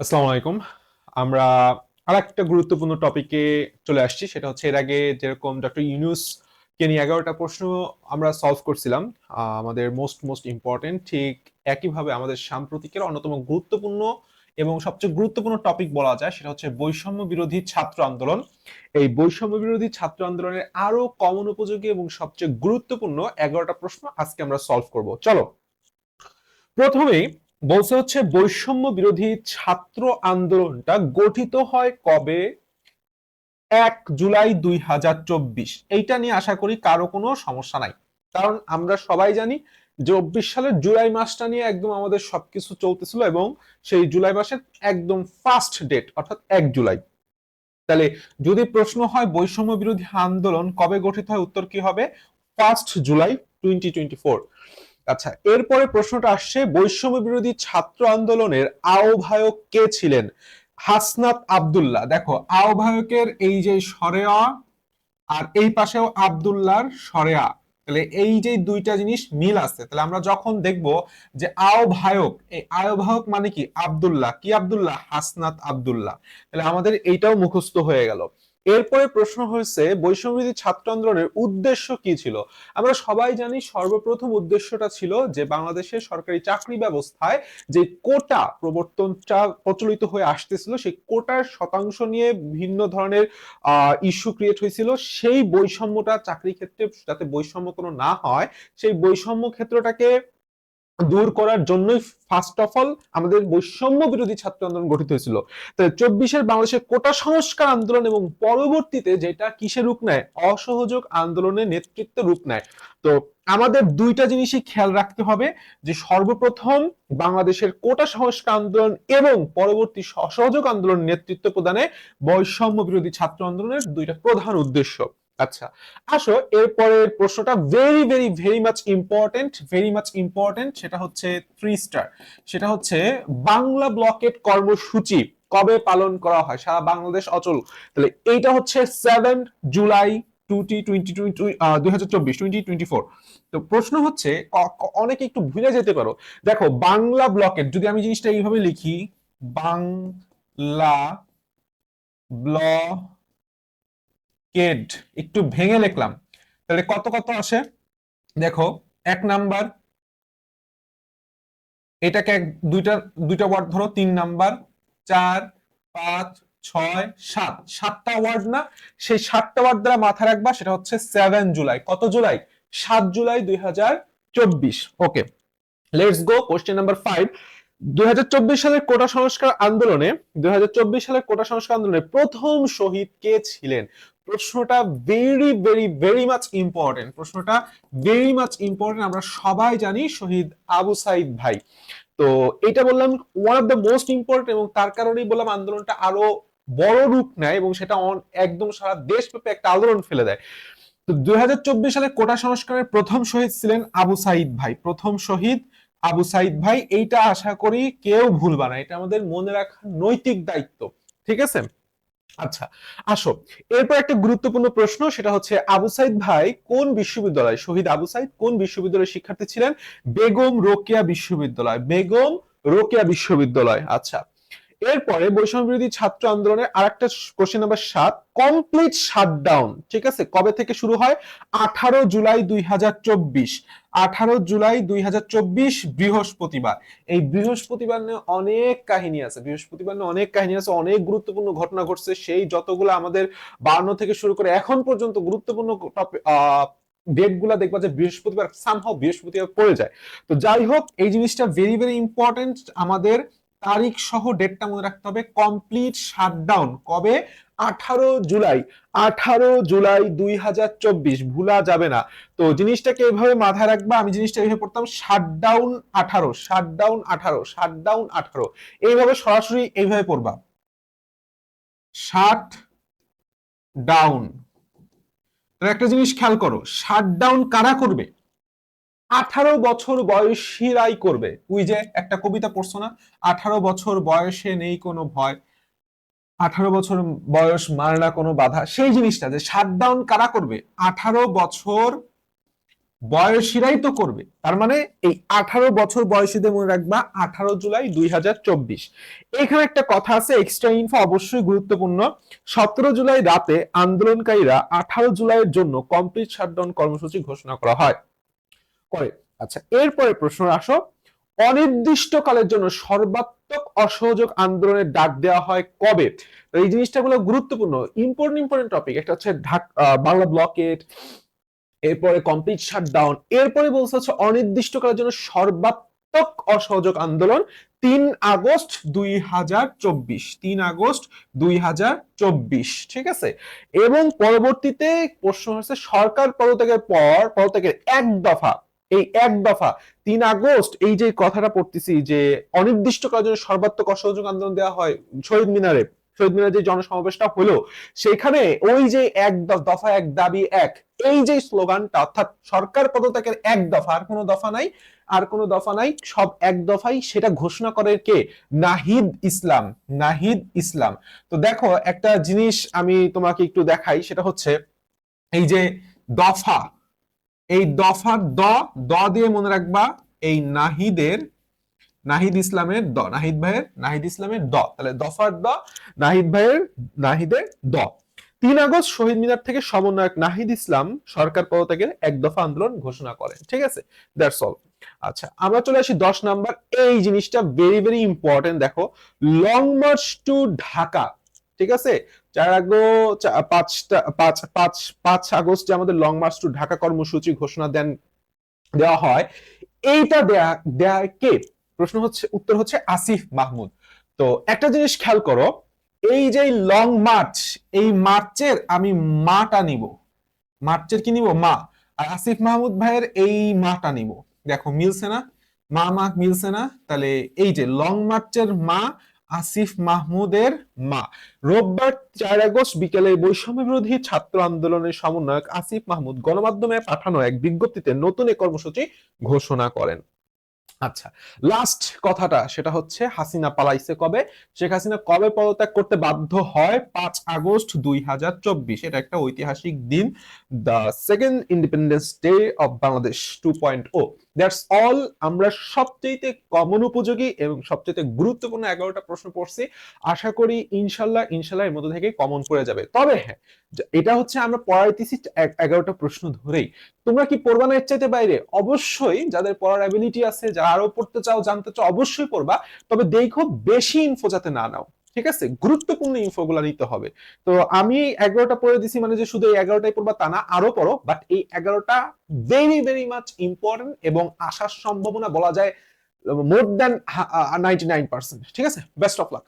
আসসালামু আলাইকুম। আমরা আর একটা গুরুত্বপূর্ণ টপিকে চলে আসছি, সেটা হচ্ছে এর আগে যেরকম ডক্টর ইউনুস কে নিয়ে এগারোটা প্রশ্ন আমরা সলভ করছিলাম আমাদের মোস্ট মোস্ট ইম্পর্টেন্ট ঠিক একইভাবে আমাদের সাম্প্রতিকের অন্যতম গুরুত্বপূর্ণ এবং সবচেয়ে গুরুত্বপূর্ণ টপিক বলা যায়, সেটা হচ্ছে বৈষম্য বিরোধী ছাত্র আন্দোলন। এই বৈষম্য বিরোধী ছাত্র আন্দোলনের আরও কমন উপযোগী এবং সবচেয়ে গুরুত্বপূর্ণ এগারোটা প্রশ্ন আজকে আমরা সলভ করব। চলো, প্রথমেই বলছে হচ্ছে বৈষম্য বিরোধী ছাত্র আন্দোলনটা গঠিত হয় কবে? এক জুলাই দুই হাজার চব্বিশ। এইটা নিয়ে আশা করি কারও কোনো সমস্যা নাই। কারণ আমরা সবাই জানি চব্বিশ সালের জুলাই মাসটা নিয়ে একদম আমাদের সবকিছু চলতেছিল এবং সেই জুলাই মাসের একদম ফার্স্ট ডেট অর্থাৎ এক জুলাই। তাহলে যদি প্রশ্ন হয় বৈষম্য বিরোধী আন্দোলন কবে গঠিত হয়, উত্তর কি হবে? First July twenty twenty four আচ্ছা এরপরে প্রশ্নটা আসছে, বৈষম্য বিরোধী ছাত্র আন্দোলনের আহ্বায়ক কে ছিলেন? হাসনাত আব্দুল্লাহ। দেখো, আহ্বায়কের এই যে সরেয়া আর এই পাশেও আব্দুল্লাহর সরেয়া। তাহলে এই যে দুইটা জিনিস মিল আছে, তাহলে আমরা যখন দেখব যে আহ্বায়ক, এই আহ্বায়ক মানে কি? আব্দুল্লাহ। কি আব্দুল্লাহ? হাসনাত আব্দুল্লাহ। তাহলে আমাদের এইটাও মুখস্থ হয়ে গেল। এরপরে প্রশ্ন হয়েছে বৈষম্যবিধি ছাত্র আন্দোলনের উদ্দেশ্য কি ছিল? আমরা সবাই জানি সর্বপ্রথম উদ্দেশ্যটা ছিল যে বাংলাদেশের সরকারি চাকরি ব্যবস্থায় যে কোটা প্রবর্তনটা প্রচলিত হয়ে আসতেছিল, সেই কোটার শতাংশ নিয়ে ভিন্ন ধরনের ইস্যু ক্রিয়েট হয়েছিল। সেই বৈষম্যটা চাকরি ক্ষেত্রে যাতে বৈষম্য কোনো না হয়, সেই বৈষম্য ক্ষেত্রটাকে দূর করার জন্যই ফার্স্ট অফ অল আমাদের বৈষম্য বিরোধী ছাত্র আন্দোলন গঠিত হয়েছিল। তো চব্বিশের বাংলাদেশের কোটা সংস্কার আন্দোলন এবং পরবর্তীতে যেটা কিসের রূপ নেয়? অসহযোগ আন্দোলনের নেতৃত্ব রূপ নেয়। তো আমাদের দুইটা জিনিসই খেয়াল রাখতে হবে যে সর্বপ্রথম বাংলাদেশের কোটা সংস্কার আন্দোলন এবং পরবর্তী অসহযোগ আন্দোলন নেতৃত্ব প্রদানে বৈষম্য বিরোধী ছাত্র আন্দোলনের দুইটা প্রধান উদ্দেশ্য। আচ্ছা আসো এরপরের প্রশ্নটা very very very much important very much important সেটা হচ্ছে থ্রি স্টার সেটা হচ্ছে বাংলা ব্লকেট কর্মসূচি কবে পালন করা হয়? সারা বাংলাদেশ অচল। তাহলে এইটা হচ্ছে সেভেন জুলাই টুটি টোয়েন্টি টোয়েন্টি দুই হাজার চব্বিশ ফোর তো প্রশ্ন হচ্ছে অনেকে একটু ভুলে যেতে পারো। দেখো, বাংলা ব্লকেট যদি আমি জিনিসটা এইভাবে লিখি, বাংলা ব্লক কেড, একটু ভেঙে লিখলাম। তাহলে কত কত আসে? দেখো, এক নাম্বার, এটাকে এক, দুইটা দুইটা ওয়ার্ড ধরো, তিন নাম্বার, চার, পাঁচ, ছয়, সাত। সাতটা ওয়ার্ড না, সেই সাতটা ওয়ার্ড দ্বারা মাথা রাখবা, সেটা হচ্ছে সেভেন জুলাই। কত জুলাই? সাত জুলাই দুই হাজার চব্বিশ। Okay let's go question number five দুই হাজার চব্বিশ সালের কোটা সংস্কার আন্দোলনে, দুই হাজার চব্বিশ সালের কোটা সংস্কার আন্দোলনে প্রথম শহীদ কে ছিলেন? প্রশ্নটা very very very much important প্রশ্নটা ভেরি মাচ ইম্পর্টেন্ট আমরা সবাই জানি শহীদ আবু সাইদ ভাই। তো এটা বললাম one of the most important এবং তার কারণেই বললাম আন্দোলনটা আরও বড় রূপ নেয় এবং সেটা একদম সারা দেশব্যাপী একটা আন্দোলন ফেলে দেয়। তো দুই হাজার চব্বিশ সালে কোটা সংস্কারের প্রথম শহীদ ছিলেন আবু সাইদ ভাই। প্রথম শহীদ আবু সাইদ ভাই, এইটা আশা করি কেউ ভুলবা না। এটা আমাদের মনে রাখার নৈতিক দায়িত্ব। ঠিক আছে? আচ্ছা আসো। এরপর একটা গুরুত্বপূর্ণ প্রশ্ন, সেটা হচ্ছে, আবু সাইদ ভাই কোন বিশ্ববিদ্যালয়, শহীদ আবু সাইদ কোন বিশ্ববিদ্যালয়ের শিক্ষার্থী ছিলেন? বেগম রোকেয়া বিশ্ববিদ্যালয়, বেগম রোকেয়া বিশ্ববিদ্যালয়। আচ্ছা এরপরে বৈষম্য বিরোধী ছাত্র আন্দোলনের আর একটা কোশ্চেন নাম্বার সাত কমপ্লিট শাটডাউন ঠিক আছে? কবে থেকে শুরু হয়? আঠারো জুলাই দুই হাজার চব্বিশ। আঠারো জুলাই দুই হাজার চব্বিশ, বৃহস্পতিবার। এই বৃহস্পতিবার নিয়ে অনেক কাহিনী আছে। বৃহস্পতিবার নিয়ে অনেক কাহিনী আছে। অনেক গুরুত্বপূর্ণ ঘটনা ঘটছে। সেই যতগুলো আমাদের বান্ন থেকে শুরু করে এখন পর্যন্ত গুরুত্বপূর্ণ ডেটগুলা দেখবা যে বৃহস্পতিবার সামহাও বৃহস্পতিবার পড়ে যায়। তো যাই হোক, এই জিনিসটা ভেরি ভেরি ইম্পর্টেন্ট আমাদের তারিখ সহ ডেটটা মনে রাখতে হবে কমপ্লিট শাটডাউন কবে? আঠারো জুলাই। আঠারো জুলাই দুই হাজার চব্বিশ, ভুলা যাবে না। তো জিনিসটাকে এভাবে মাথায় রাখবা, আমি জিনিসটা এইভাবে পড়তাম শাটডাউন আঠারো শাটডাউন আঠারো শাটডাউন আঠারো। এইভাবে সরাসরি এইভাবে পড়বা। শাট ডাউন একটা জিনিস খেয়াল করো শাটডাউন কারা করবে? আঠারো বছর বয়সীরাই করবে। ওই যে একটা কবিতা পড়ছো না? আঠারো বছর বয়সে নেই কোনো ভয়। আঠারো বছর বয়স মার না কোনো বাধা। সেই জিনিসটা যে শাটডাউন কারা করবে? আঠারো বছর বয়সীরাই তো করবে। তার মানে এই আঠারো বছর বয়সীদের মনে রাখবা আঠারো জুলাই দুই হাজার চব্বিশ। এখানে একটা কথা আছে এক্সট্রা ইনফো অবশ্যই গুরুত্বপূর্ণ। সতেরো জুলাই রাতে আন্দোলনকারীরা আঠারো জুলাইয়ের জন্য কমপ্লিট শাটডাউন কর্মসূচি ঘোষণা করা হয়। করে আচ্ছা এরপরে প্রশ্ন আসো, অনির্দিষ্টকালের জন্য সর্বাত্মক অসহযোগ আন্দোলনের ডাক দেওয়া হয় কবে? এই জিনিসটা গুলো গুরুত্বপূর্ণ ইম্পর্টেন্ট ইম্পর্টেন্ট টপিক একটা হচ্ছে বাংলা ব্লকেট এরপরে কমপ্লিট শাটডাউন এরপরে বলছে হচ্ছে অনির্দিষ্টকালের জন্য সর্বাত্মক অসহযোগ আন্দোলন তিন আগস্ট দুই হাজার চব্বিশ, তিন আগস্ট দুই হাজার চব্বিশ, ঠিক আছে? এবং পরবর্তীতে প্রশ্ন হচ্ছে সরকার পদত্যাগের পর, পদত্যাগের এক দফা এই এক দফা, তিন আগস্ট এই যে কথাটা পড়তেছি যে অনির্দিষ্টকালের জন্য সর্বাত্মক অসহযোগ আন্দোলন দেওয়া হয় শহীদ মিনারে শহীদ মিনারে যে জনসমাবেশটা হলো, সেখানে ওই যে এক দফা এক, দাবি এক, এই যে স্লোগানটা, অর্থাৎ সরকার পদত্যাগের এক দফা, আর কোনো দফা নাই, আর কোনো দফা নাই, সব এক দফাই সেটা ঘোষণা করে কে? নাহিদ ইসলাম নাহিদ ইসলাম। তো দেখো, একটা জিনিস আমি তোমাকে একটু দেখাই, সেটা হচ্ছে এই যে দফা এই দফার দ দ দিয়ে মনে রাখবা, এই নাহিদের, নাহিদ ইসলামের দ, নাহিদ ভাইয়ের, নাহিদ ইসলামের দ। তাহলে দফার দ, নাহিদ ভাইয়ের, নাহিদের দ। তিন আগস্ট শহীদ মিনার থেকে সমন্বয়ক নাহিদ ইসলাম সরকার পদত্যাগের এক দফা আন্দোলন ঘোষণা করেন, ঠিক আছে? দ্যাটস অল আচ্ছা আমরা চলে আসি দশ নাম্বার। এই জিনিসটা ভেরি ভেরি ইম্পর্টেন্ট দেখো। লং মার্চ টু ঢাকা ঠিক আছে? চার আগো পাঁচটা, পাঁচ পাঁচ পাঁচ আগস্ট আমাদের লং মার্চ টু ঢাকা কর্মসূচি ঘোষণা দেন, দেওয়া হয়। এইটা দেয়া দেয়া কে? প্রশ্ন হচ্ছে, উত্তর হচ্ছে আসিফ মাহমুদ। তো একটা জিনিস খেয়াল করো, এই যে লং মার্চ এই মার্চের আমি মাটা নিব। মার্চের কি নিব? মা। আর আসিফ মাহমুদ ভাইয়ের এই মাটা নিব। দেখো, মিলছে না? মা মা, মিলছে না? তাহলে এই যে লং মার্চের মা আসিফ মাহমুদের মা। রোববার চার আগস্ট বিকেলে বৈষম্য বিরোধী ছাত্র আন্দোলনের সমন্বয়ক আসিফ মাহমুদ গণমাধ্যমে পাঠানো এক বিজ্ঞপ্তিতে নতুন এই কর্মসূচি ঘোষণা করেন। আচ্ছা লাস্ট কথাটা সেটা হচ্ছে, হাসিনা পালাইছে কবে? শেখ হাসিনা কবে পদত্যাগ করতে বাধ্য হয়? পাঁচ আগস্ট দুই হাজার চব্বিশ। এটা একটা ঐতিহাসিক দিন। The second independence day of Bangladesh two point O that's all আমরা সবচেয়ে কমন উপযোগী এবং সবচেয়ে গুরুত্বপূর্ণ এগারোটা প্রশ্ন পড়ছি। আশা করি ইনশাল্লাহ ইনশাল্লাহ এর মধ্যে থেকে কমন পড়ে যাবে। তবে হ্যাঁ এটা হচ্ছে আমরা পড়াইতেছি এগারোটা প্রশ্ন ধরেই। তোমরা কি পড়বা না এর চাইতে বাইরে? অবশ্যই যাদের পড়ার অ্যাবিলিটি আছে, যারা আরও পড়তে চাও, জানতে চাও, অবশ্যই পড়বা। তবে দেখো বেশি ইনফো যাতে না নাও। ঠিক আছে? গুরুত্বপূর্ণ ইনফো গুলা নিতে হবে। তো আমি এগারোটা পড়ে দিছি মানে যে শুধু এই এগারোটাই পড়বা তা না, আরও পড়ো। বাট এই এগারোটা ভেরি ভেরি মাচ ইম্পর্টেন্ট এবং আসার সম্ভাবনা বলা যায় more than ninety nine percent ঠিক আছে? Best of luck